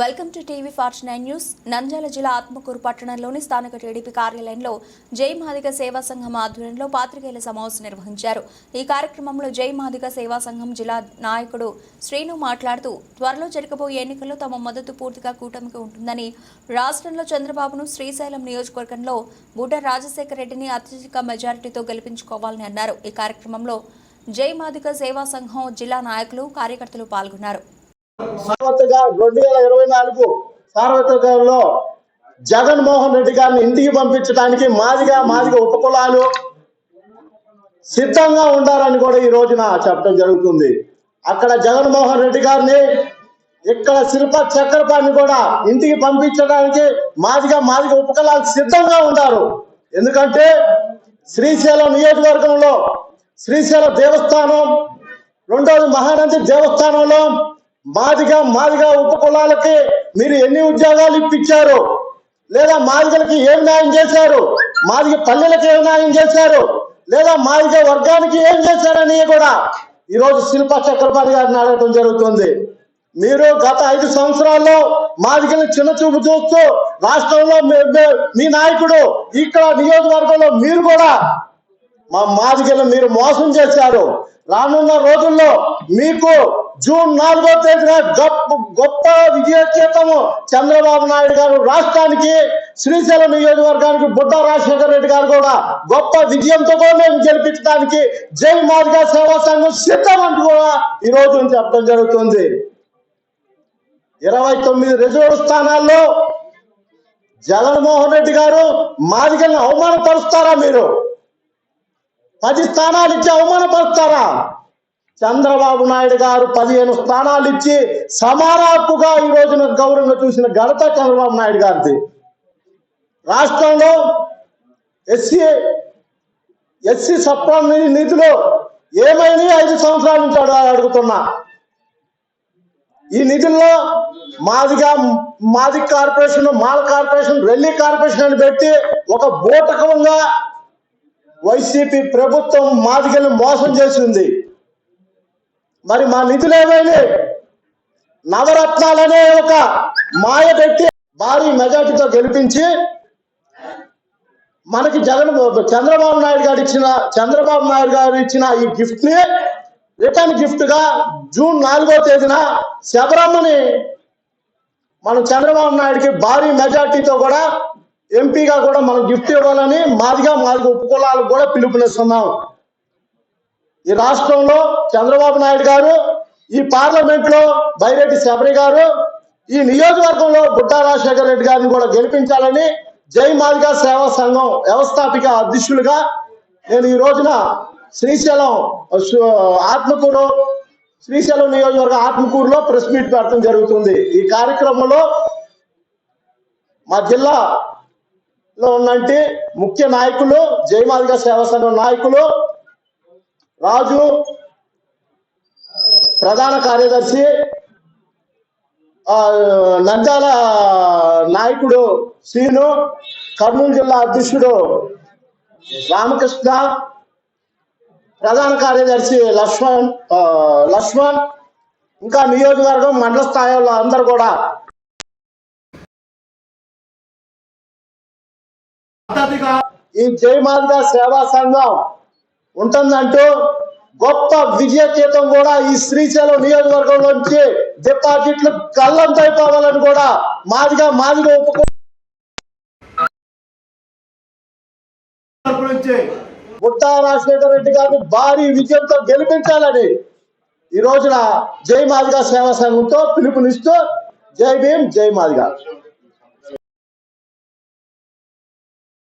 Welcome to TV forty nine news. Nandyal జిల్లా ఆత్మకూరు పట్టణంలోని స్థానిక టీడీపీ కార్యాలయంలో జై మాదిగ సేవా సంఘం ఆధ్వర్యంలో పాత్రికేయుల సమావేశం నిర్వహించారు. ఈ కార్యక్రమంలో జై మాదిగ సేవా సంఘం జిల్లా నాయకుడు శ్రీను మాట్లాడుతూ త్వరలో జరగబోయే ఎన్నికల్లో తమ మద్దతు పూర్తిగా కూటమికి ఉంటుందని రాష్ట్రంలో చంద్రబాబును శ్రీశైలం నియోజకవర్గంలో బూట రాజశేఖర రెడ్డిని అత్యధిక మెజారిటీతో గెలిపించుకోవాలని అన్నారు. ఈ కార్యక్రమంలో జై మాదిగ సేవా సంఘం జిల్లా నాయకులు కార్యకర్తలు పాల్గొన్నారు. సార్వత్రిక రెండు వేల ఇరవై నాలుగు సార్వత్రికలో జగన్మోహన్ రెడ్డి గారిని ఇంటికి పంపించడానికి మాదిగా మాదిగా ఉపకులాలు సిద్ధంగా ఉండాలని కూడా ఈ రోజున చెప్పడం జరుగుతుంది. అక్కడ జగన్మోహన్ రెడ్డి గారిని ఇక్కడ శిల్ప చక్రపాణి కూడా ఇంటికి పంపించడానికి మాదిగా మాదిగా ఉపకులాలు సిద్ధంగా ఉండారు ఎందుకంటే శ్రీశైలం నియోజకవర్గంలో శ్రీశైలం దేవస్థానం రెండోది మహానంది దేవస్థానంలో మాదిగా మాదిగా ఉపకులాలకి మీరు ఎన్ని ఉద్యోగాలు ఇప్పించారు లేదా మాదిగలకి ఏం న్యాయం చేశారు మాదిగ పల్లెలకి ఏం న్యాయం చేశారు లేదా మాదిగ వర్గానికి ఏం చేశారని కూడా ఈరోజు శిల్ప చక్రపాణి గారిని అడగటం జరుగుతుంది. మీరు గత ఐదు సంవత్సరాల్లో మాదిగలు చిన్న చూపు చూస్తూ రాష్ట్రంలో మీ- మీ నాయకుడు ఇక్కడ నియోజకవర్గంలో మీరు కూడా మా మాదిగలు మీరు మోసం చేశారు. రానున్న రోజుల్లో మీకు జూన్ నాలుగో తేదీన గొప్ప గొప్ప విజయోత్సవము చంద్రబాబు నాయుడు గారు రాష్ట్రానికి శ్రీశైలం నియోజకవర్గానికి బుడ్డ రాజశేఖర రెడ్డి గారు కూడా గొప్ప విజయంతో కూడా మేము గెలిపించడానికి జై మాదిగా సేవా సంఘం సిద్ధం అంటూ కూడా ఈ రోజు చెప్పడం జరుగుతుంది. ఇరవై తొమ్మిది రిజర్వ్ స్థానాల్లో జగన్మోహన్ రెడ్డి గారు మాదిగల్ని అవమానపరుస్తారా మీరు? పది స్థానాలు ఇచ్చి అవమానపరుస్తారా? చంద్రబాబు నాయుడు గారు పదిహేను స్థానాలు ఇచ్చి సమానాపుగా ఈ రోజున గౌరవంగా చూసిన ఘనత చంద్రబాబు నాయుడు గారిది. రాష్ట్రంలో ఎస్సీ ఎస్సీ సప్లం నిధులు ఏమైనా ఐదు సంవత్సరాల నుంచి అడుగుతున్నా. ఈ నిధుల్లో మాదిగా మాది corporation Mala corporation Relli corporation అని పెట్టి ఒక బూటకంగా వైసీపీ ప్రభుత్వం మాదిగల్ని మోసం చేసింది. మరి మా నిధులు ఏమైనాయి నవరత్నాలనే ఒక మాయ పెట్టి భారీ మెజార్టీతో గెలిపించి మనకి జగన్ చంద్రబాబు నాయుడు గారు ఇచ్చిన చంద్రబాబు నాయుడు గారు ఇచ్చిన ఈ గిఫ్ట్ని రిటర్న్ గిఫ్ట్గా జూన్ నాలుగో తేదీన శబరమ్మని మనం చంద్రబాబు నాయుడుకి భారీ మెజార్టీతో కూడా ఎంపీగా కూడా మనం గిఫ్ట్ ఇవ్వాలని మాదిగా మాదిగా ఉపకులాలకు కూడా పిలుపునిస్తున్నాం. ఈ రాష్ట్రంలో చంద్రబాబు నాయుడు గారు ఈ పార్లమెంట్లో బైరెడ్డి శబరి గారు ఈ నియోజకవర్గంలో బుడ్డా రాజశేఖర రెడ్డి గారిని కూడా గెలిపించాలని జై మాదిగా సేవా సంఘం వ్యవస్థాపిక అధ్యక్షులుగా నేను ఈ రోజున శ్రీశైలం ఆత్మకూరు శ్రీశైలం నియోజకవర్గ ఆత్మకూరులో ప్రెస్ మీట్ పెట్టడం జరుగుతుంది. ఈ కార్యక్రమంలో మా జిల్లాలో ఉన్నంటి ముఖ్య నాయకులు జయమాదిగా సేవా సంఘం నాయకులు రాజు ప్రధాన కార్యదర్శి నంద్యాల నాయకుడు శ్రీను కర్నూలు జిల్లా అధ్యక్షుడు రామకృష్ణ ప్రధాన కార్యదర్శి లక్ష్మణ్ ఆ, లక్ష్మణ్ ఇంకా నియోజకవర్గం మండల స్థాయిలో అందరు కూడా. ఈ జయమాలిక సేవా సంఘం ఉంటుందంటూ గొప్ప విజయకేతం కూడా ఈ శ్రీశైలం నియోజకవర్గంలోంచి డిపాజిట్లు కళ్ళంతైపోవాలని కూడా మాదిగా మాదిగా ఒప్పుకో నుంచి బుట్టా రాజశేఖర రెడ్డి గారిని భారీ విజయంతో గెలిపించాలని ఈ రోజున జై మాదిగా సేవా సంఘంతో పిలుపునిస్తూ జై భీమ్ జై మాదిగా.